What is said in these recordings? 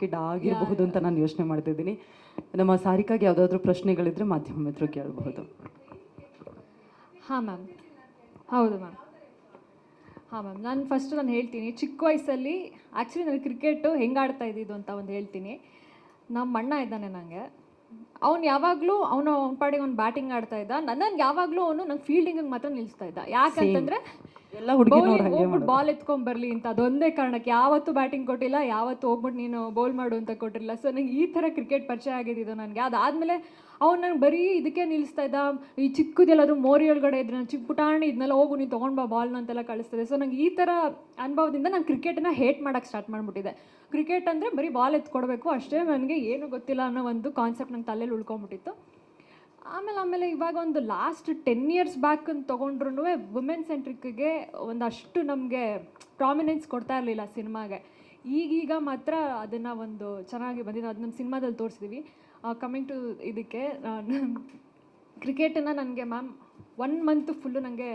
Kid ಆಗಿರಬಹುದು ಅಂತ ನಾನು ಯೋಚನೆ ಮಾಡ್ತಿದ್ದೀನಿ. ನಮ್ಮ ಸಾರಿಕಾಗೆ ಯಾವುದಾದ್ರೂ ಪ್ರಶ್ನೆಗಳಿದ್ರೆ ಮಾಧ್ಯಮ ಮಿತ್ರ ಕೇಳಬಹುದು. ಹಾಂ ಮ್ಯಾಮ್ ಹೌದು ಮ್ಯಾಮ್ ಹಾ ಮ್ಯಾಮ್ ನಾನು ಫಸ್ಟ್ ನಾನು ಹೇಳ್ತೀನಿ. ಚಿಕ್ಕ ವಯಸ್ಸಲ್ಲಿ ಆ್ಯಕ್ಚುಲಿ ನನಗೆ ಕ್ರಿಕೆಟು ಹೆಂಗೆ ಆಡ್ತಾ ಇದ್ದಿದ್ದು ಅಂತ ಒಂದು ಹೇಳ್ತೀನಿ. ನಮ್ಮ ಅಣ್ಣ ಇದ್ದಾನೆ ನನಗೆ ಅವ್ನು ಯಾವಾಗಲೂ ಅವನು ಅವ್ನ ಪಾಡಿಗೆ ಅವ್ನು ಬ್ಯಾಟಿಂಗ್ ಆಡ್ತಾ ಇದ್ದ. ನನ್ನನ್ನು ಯಾವಾಗಲೂ ಅವನು ನಂಗೆ ಫೀಲ್ಡಿಂಗಿಗೆ ಮಾತ್ರ ನಿಲ್ಲಿಸ್ತಾ ಇದ್ದ. ಯಾಕಂತಂದರೆ ಎಲ್ಲ ಹುಡುಗಿನವ್ರು ಹಂಗೆ ಹೋಗ್ಬಿಟ್ಟು ಬಾಲ್ ಎತ್ಕೊಂಡ್ ಬರ್ಲಿ ಅಂತ ಅದೊಂದೇ ಕಾರಣಕ್ಕೆ ಯಾವತ್ತೂ ಬ್ಯಾಟಿಂಗ್ ಕೊಟ್ಟಿಲ್ಲ ಯಾವತ್ತು ಹೋಗ್ಬಿಟ್ಟು ನೀನು ಬೌಲ್ ಮಾಡು ಅಂತ ಕೊಟ್ಟಿರಲಿಲ್ಲ ಸೊ ನಂಗೆ ಈ ಥರ ಕ್ರಿಕೆಟ್ ಪರಿಚಯ ಆಗಿದ್ದು ನನಗೆ. ಅದಾದ್ಮೇಲೆ ಅವ್ನು ನಂಗೆ ಬರೀ ಇದಕ್ಕೆ ನಿಲ್ಲಿಸ್ತಾ ಇದ್ದ ಈ ಚಿಕ್ಕದೆಲ್ಲಾದ್ರೂ ಮೋರಿ ಒಳಗಡೆ ಇದ್ರೆ ನಾನು ಚಿಕ್ಕ ಪುಟಾಣಿ ಇದನ್ನೆಲ್ಲ ಹೋಗು ನೀನು ತೊಗೊಂಡು ಬಾ ಬಾಲ್ ಅಂತೆಲ್ಲ ಕಳಿಸ್ತದೆ. ಸೊ ನಂಗೆ ಈ ಥರ ಅನುಭವದಿಂದ ನಾನು ಕ್ರಿಕೆಟನ್ನ ಹೇಟ್ ಮಾಡೋಕ್ಕೆ ಸ್ಟಾರ್ಟ್ ಮಾಡ್ಬಿಟ್ಟಿದೆ ಕ್ರಿಕೆಟ್ ಅಂದರೆ ಬರೀ ಬಾಲ್ ಎತ್ಕೊಡ್ಬೇಕು ಅಷ್ಟೇ ನನಗೆ ಏನು ಗೊತ್ತಿಲ್ಲ ಅನ್ನೋ ಒಂದು ಕಾನ್ಸೆಪ್ಟ್ ನಂಗೆ ತಲೆಯಲ್ಲಿ ಉಳ್ಕೊಂಬಿಟ್ಟಿತ್ತು ಆಮೇಲೆ ಆಮೇಲೆ ಇವಾಗ ಒಂದು ಲಾಸ್ಟ್ ಟೆನ್ ಇಯರ್ಸ್ ಬ್ಯಾಕ್ ಅಂತ ತೊಗೊಂಡ್ರು ವುಮೆನ್ ಸೆಂಟ್ರಿಕ್ಗೆ ಒಂದಷ್ಟು ನಮಗೆ ಪ್ರಾಮಿನೆನ್ಸ್ ಕೊಡ್ತಾ ಇರಲಿಲ್ಲ ಸಿನಿಮಾಗೆ. ಈಗೀಗ ಮಾತ್ರ ಅದನ್ನು ಒಂದು ಚೆನ್ನಾಗಿ ಬಂದಿದೆ. ನಮ್ಮ ಸಿನಿಮಾದಲ್ಲಿ ತೋರಿಸಿದ್ವಿ. ಕಮಿಂಗ್ ಟು ಇದಕ್ಕೆ ಕ್ರಿಕೆಟನ್ನು ನನಗೆ ಮ್ಯಾಮ್ ಒನ್ ಮಂತ್ ಫುಲ್ಲು ನನಗೆ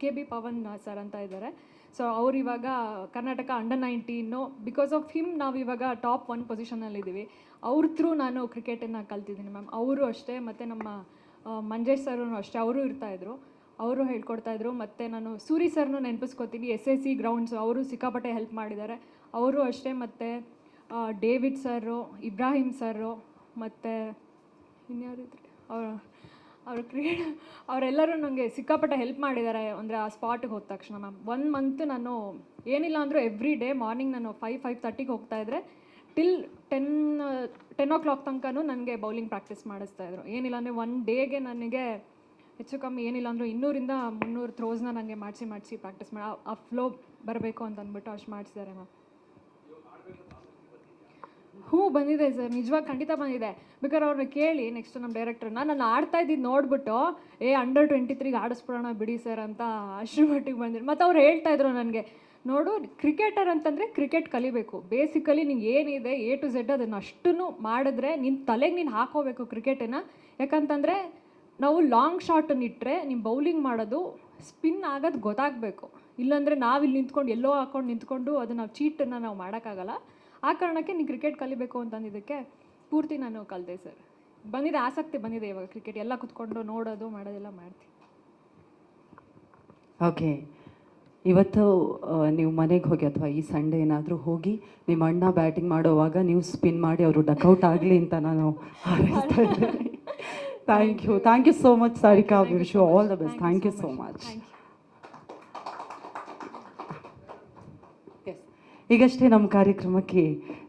ಕೆ ಬಿ ಪವನ್ ಸರ್ ಅಂತ ಇದ್ದಾರೆ. ಸೊ ಅವ್ರು ಇವಾಗ Karnataka under nineteen because of him ನಾವು ಇವಾಗ ಟಾಪ್ ಒನ್ ಪೊಸಿಷನಲ್ಲಿದ್ದೀವಿ ಅವ್ರ ಥ್ರೂ ನಾನು ಕ್ರಿಕೆಟನ್ನು ಕಲ್ತಿದ್ದೀನಿ ಮ್ಯಾಮ್. ಅವರು ಅಷ್ಟೇ, ಮತ್ತು ನಮ್ಮ ಮಂಜೇಶ್ ಸರ್ ಅಷ್ಟೇ, ಅವರು ಇರ್ತಾಯಿದ್ರು ಅವರು ಹೇಳ್ಕೊಡ್ತಾಯಿದ್ರು ಮತ್ತು ನಾನು ಸೂರಿ ಸರ್ನು ನೆನಪಿಸ್ಕೊತೀನಿ, ಎಸ್ ಎಸ್ ಸಿ ಗ್ರೌಂಡ್ಸ್ ಅವರು ಸಿಕ್ಕಾಪಟ್ಟೆ ಹೆಲ್ಪ್ ಮಾಡಿದ್ದಾರೆ. ಅವರು ಅಷ್ಟೇ, ಮತ್ತು ಡೇವಿಡ್ ಸರು ಇಬ್ರಾಹಿಂ ಸರು ಮತ್ತು, ಇನ್ಯಾರಿದ್ರು? ಅವ್ರ ಕ್ರೀಡೆ, ಅವರೆಲ್ಲರೂ ನನಗೆ ಸಿಕ್ಕಾಪಟ್ಟೆ ಹೆಲ್ಪ್ ಮಾಡಿದ್ದಾರೆ. ಅಂದರೆ ಆ ಸ್ಪಾಟಿಗೆ ಹೋದ ತಕ್ಷಣ ಮ್ಯಾಮ್ ಒನ್ ಮಂತ್ ನಾನು ಏನಿಲ್ಲ ಅಂದರೂ ಎವ್ರಿ ಡೇ ಮಾರ್ನಿಂಗ್ ನಾನು ಫೈವ್ ಫೈವ್ ತರ್ಟಿಗೆ ಹೋಗ್ತಾ ಇದ್ದರೆ till ten ten o'clock ತನಕನೂ ನನಗೆ ಬೌಲಿಂಗ್ ಪ್ರಾಕ್ಟೀಸ್ ಮಾಡಿಸ್ತಾ ಇದ್ರು. ಏನಿಲ್ಲ ಅಂದರೆ ಒನ್ ಡೇಗೆ ನನಗೆ ಹೆಚ್ಚು ಕಮ್ಮಿ ಏನಿಲ್ಲ ಅಂದರೂ ಇನ್ನೂರಿಂದ ಮುನ್ನೂರು ಥ್ರೋಸ್ನ ನನಗೆ ಮಾಡಿಸಿ ಮಾಡಿಸಿ ಪ್ರಾಕ್ಟೀಸ್ ಮಾಡಿ ಆ ಫ್ಲೋ ಬರಬೇಕು ಅಂತ ಅಂದ್ಬಿಟ್ಟು ಅಷ್ಟು ಮಾಡಿಸಿದ್ದಾರೆ ಮ್ಯಾಮ್ ಹ್ಞೂ ಬಂದಿದೆ ಸರ್, ನಿಜವಾಗಿ ಖಂಡಿತ ಬಂದಿದೆ. ಬೇಕಾದ್ರೆ ಅವ್ರನ್ನ ಕೇಳಿ ನೆಕ್ಸ್ಟ್ ನಮ್ಮ ಡೈರೆಕ್ಟರ್ನ ನಾನು ಆಡ್ತಾ ಇದ್ದಿದ್ದು ನೋಡ್ಬಿಟ್ಟು, ಏ ಅಂಡರ್ ಟ್ವೆಂಟಿ ತ್ರೀಗೆ ಆಡಿಸ್ಬಿಡೋಣ ಬಿಡಿ ಸರ್ ಅಂತ ಅಶ್ರಮಟ್ಟಿಗೆ ಬಂದಿರು ಮತ್ತು ಅವ್ರು ಹೇಳ್ತಾ ಇದ್ರು ನನಗೆ, ನೋಡು ಕ್ರಿಕೆಟರ್ ಅಂತಂದರೆ ಕ್ರಿಕೆಟ್ ಕಲಿಬೇಕು. ಬೇಸಿಕಲಿ ನಿಂಗೆ ಏನಿದೆ ಎ ಟು ಝೆಡ್ ಅದನ್ನು ಅಷ್ಟನ್ನು ಮಾಡಿದ್ರೆ ನಿನ್ನ ತಲೆಗೆ ನೀನು ಹಾಕೋಬೇಕು ಕ್ರಿಕೆಟನ್ನು ಯಾಕಂತಂದರೆ, ನಾವು ಲಾಂಗ್ ಶಾಟನ್ನು ಇಟ್ಟರೆ ನಿಮ್ಮ ಬೌಲಿಂಗ್ ಮಾಡೋದು ಸ್ಪಿನ್ ಆಗೋದು ಗೊತ್ತಾಗಬೇಕು. ಇಲ್ಲಾಂದರೆ ನಾವಿಲ್ಲಿ ನಿಂತ್ಕೊಂಡು ಎಲ್ಲೋ ಹಾಕ್ಕೊಂಡು ನಿಂತ್ಕೊಂಡು ಅದನ್ನು ನಾವು ಚೀಟನ್ನು ನಾವು ಮಾಡೋಕ್ಕಾಗಲ್ಲ ಆ ಕಾರಣಕ್ಕೆ ನೀನು ಕ್ರಿಕೆಟ್ ಕಲಿಬೇಕು ಅಂತಂದಿದ್ದಕ್ಕೆ ಪೂರ್ತಿ ನಾನು ಕಲಿತೆ ಸರ್ ಬಂದಿದೆ ಆಸಕ್ತಿ ಬಂದಿದೆ ಇವಾಗ ಕ್ರಿಕೆಟ್ ಎಲ್ಲ ಕುತ್ಕೊಂಡು ನೋಡೋದು ಮಾಡೋದೆಲ್ಲ ಮಾಡ್ತೀನಿ. ಓಕೆ ಇವತ್ತು ನೀವು ಮನೆಗೆ ಹೋಗಿ ಅಥವಾ ಈ ಸಂಡೇ ಏನಾದರೂ ಹೋಗಿ ನಿಮ್ಮ ಅಣ್ಣ ಬ್ಯಾಟಿಂಗ್ ಮಾಡುವಾಗ ನೀವು ಸ್ಪಿನ್ ಮಾಡಿ ಅವರು ಡಕೌಟ್ ಆಗಲಿ ಅಂತ ನಾನು thank you thank you so much Sarika wish you all the best thank you so much ಈಗಷ್ಟೇ ನಮ್ಮ ಕಾರ್ಯಕ್ರಮಕ್ಕೆ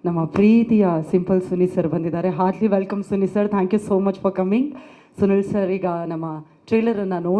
ನಮ್ಮ ಪ್ರೀತಿಯ ಸಿಂಪಲ್ ಸುನಿ ಸರ್ ಬಂದಿದ್ದಾರೆ. Heartily welcome Suni sir. Thank you so much for coming Sunil sir, ಈಗ ನಮ್ಮ ಟ್ರೇಲರನ್ನು ನೋಡಿ